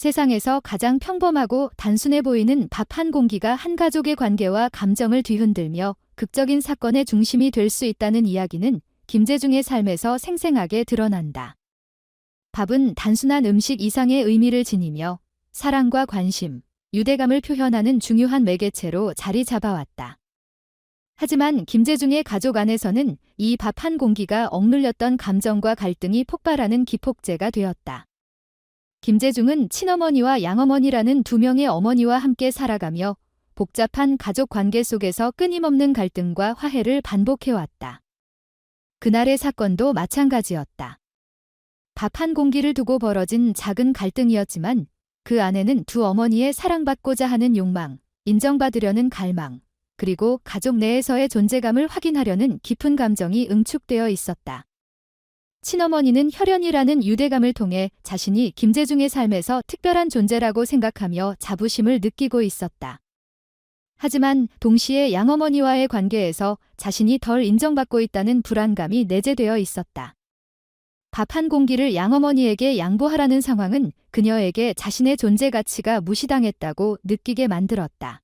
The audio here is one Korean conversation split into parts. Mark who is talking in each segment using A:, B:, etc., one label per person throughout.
A: 세상에서 가장 평범하고 단순해 보이는 밥 한 공기가 한 가족의 관계와 감정을 뒤흔들며 극적인 사건의 중심이 될 수 있다는 이야기는 김재중의 삶에서 생생하게 드러난다. 밥은 단순한 음식 이상의 의미를 지니며 사랑과 관심, 유대감을 표현하는 중요한 매개체로 자리 잡아왔다. 하지만 김재중의 가족 안에서는 이 밥 한 공기가 억눌렸던 감정과 갈등이 폭발하는 기폭제가 되었다. 김재중은 친어머니와 양어머니라는 두 명의 어머니와 함께 살아가며 복잡한 가족 관계 속에서 끊임없는 갈등과 화해를 반복해왔다. 그날의 사건도 마찬가지였다. 밥 한 공기를 두고 벌어진 작은 갈등이었지만 그 안에는 두 어머니의 사랑받고자 하는 욕망, 인정받으려는 갈망, 그리고 가족 내에서의 존재감을 확인하려는 깊은 감정이 응축되어 있었다. 친어머니는 혈연이라는 유대감을 통해 자신이 김재중의 삶에서 특별한 존재라고 생각하며 자부심을 느끼고 있었다. 하지만 동시에 양어머니와의 관계에서 자신이 덜 인정받고 있다는 불안감이 내재되어 있었다. 밥 한 공기를 양어머니에게 양보하라는 상황은 그녀에게 자신의 존재 가치가 무시당했다고 느끼게 만들었다.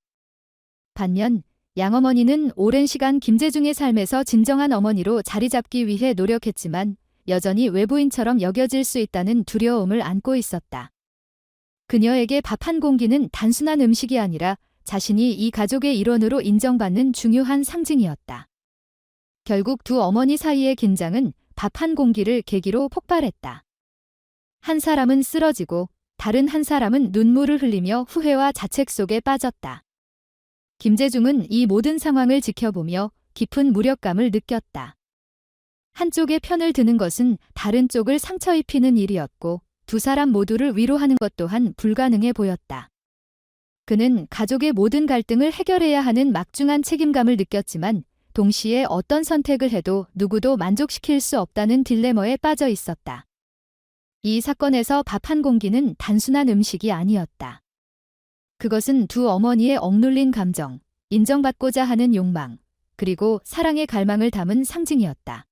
A: 반면 양어머니는 오랜 시간 김재중의 삶에서 진정한 어머니로 자리 잡기 위해 노력했지만 여전히 외부인처럼 여겨질 수 있다는 두려움을 안고 있었다. 그녀에게 밥 한 공기는 단순한 음식이 아니라 자신이 이 가족의 일원으로 인정받는 중요한 상징이었다. 결국 두 어머니 사이의 긴장은 밥 한 공기를 계기로 폭발했다. 한 사람은 쓰러지고 다른 한 사람은 눈물을 흘리며 후회와 자책 속에 빠졌다. 김재중은 이 모든 상황을 지켜보며 깊은 무력감을 느꼈다. 한쪽의 편을 드는 것은 다른 쪽을 상처 입히는 일이었고 두 사람 모두를 위로하는 것 또한 불가능해 보였다. 그는 가족의 모든 갈등을 해결해야 하는 막중한 책임감을 느꼈지만 동시에 어떤 선택을 해도 누구도 만족시킬 수 없다는 딜레머에 빠져 있었다. 이 사건에서 밥 한 공기는 단순한 음식이 아니었다. 그것은 두 어머니의 억눌린 감정, 인정받고자 하는 욕망, 그리고 사랑의 갈망을 담은 상징이었다.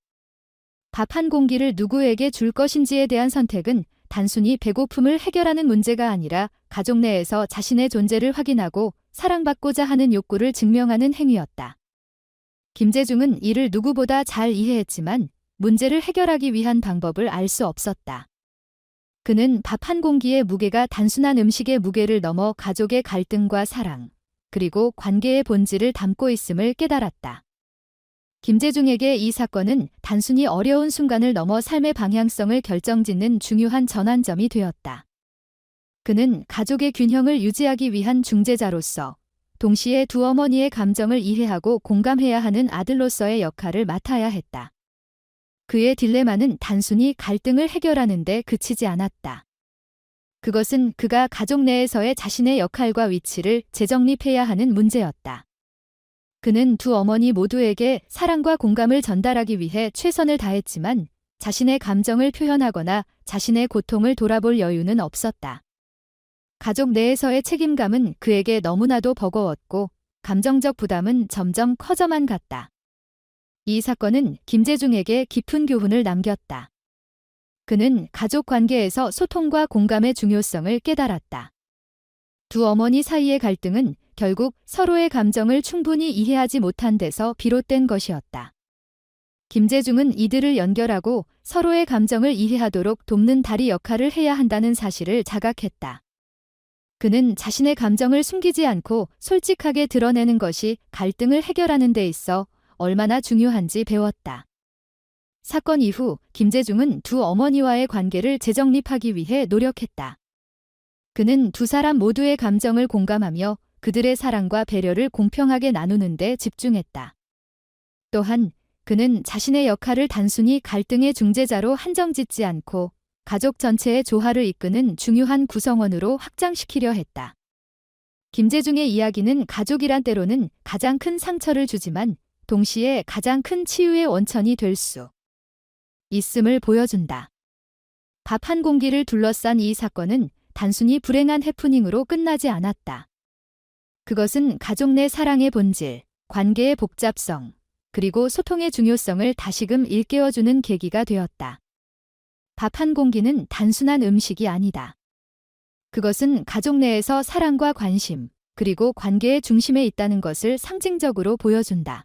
A: 밥 한 공기를 누구에게 줄 것인지에 대한 선택은 단순히 배고픔을 해결하는 문제가 아니라 가족 내에서 자신의 존재를 확인하고 사랑받고자 하는 욕구를 증명하는 행위였다. 김재중은 이를 누구보다 잘 이해했지만 문제를 해결하기 위한 방법을 알 수 없었다. 그는 밥 한 공기의 무게가 단순한 음식의 무게를 넘어 가족의 갈등과 사랑, 그리고 관계의 본질을 담고 있음을 깨달았다. 김재중에게 이 사건은 단순히 어려운 순간을 넘어 삶의 방향성을 결정짓는 중요한 전환점이 되었다. 그는 가족의 균형을 유지하기 위한 중재자로서 동시에 두 어머니의 감정을 이해하고 공감해야 하는 아들로서의 역할을 맡아야 했다. 그의 딜레마는 단순히 갈등을 해결하는 데 그치지 않았다. 그것은 그가 가족 내에서의 자신의 역할과 위치를 재정립해야 하는 문제였다. 그는 두 어머니 모두에게 사랑과 공감을 전달하기 위해 최선을 다했지만 자신의 감정을 표현하거나 자신의 고통을 돌아볼 여유는 없었다. 가족 내에서의 책임감은 그에게 너무나도 버거웠고 감정적 부담은 점점 커져만 갔다. 이 사건은 김재중에게 깊은 교훈을 남겼다. 그는 가족 관계에서 소통과 공감의 중요성을 깨달았다. 두 어머니 사이의 갈등은 결국 서로의 감정을 충분히 이해하지 못한 데서 비롯된 것이었다. 김재중은 이들을 연결하고 서로의 감정을 이해하도록 돕는 다리 역할을 해야 한다는 사실을 자각했다. 그는 자신의 감정을 숨기지 않고 솔직하게 드러내는 것이 갈등을 해결하는 데 있어 얼마나 중요한지 배웠다. 사건 이후 김재중은 두 어머니와의 관계를 재정립하기 위해 노력했다. 그는 두 사람 모두의 감정을 공감하며 그들의 사랑과 배려를 공평하게 나누는 데 집중했다. 또한 그는 자신의 역할을 단순히 갈등의 중재자로 한정짓지 않고 가족 전체의 조화를 이끄는 중요한 구성원으로 확장시키려 했다. 김재중의 이야기는 가족이란 때로는 가장 큰 상처를 주지만 동시에 가장 큰 치유의 원천이 될 수 있음을 보여준다. 밥 한 공기를 둘러싼 이 사건은 단순히 불행한 해프닝으로 끝나지 않았다. 그것은 가족 내 사랑의 본질, 관계의 복잡성, 그리고 소통의 중요성을 다시금 일깨워주는 계기가 되었다. 밥 한 공기는 단순한 음식이 아니다. 그것은 가족 내에서 사랑과 관심, 그리고 관계의 중심에 있다는 것을 상징적으로 보여준다.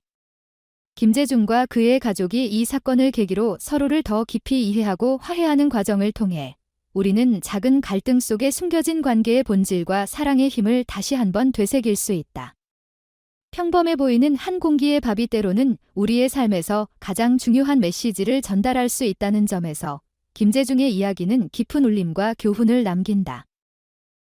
A: 김재중과 그의 가족이 이 사건을 계기로 서로를 더 깊이 이해하고 화해하는 과정을 통해 우리는 작은 갈등 속에 숨겨진 관계의 본질과 사랑의 힘을 다시 한번 되새길 수 있다. 평범해 보이는 한 공기의 밥이 때로는 우리의 삶에서 가장 중요한 메시지를 전달할 수 있다는 점에서 김재중의 이야기는 깊은 울림과 교훈을 남긴다.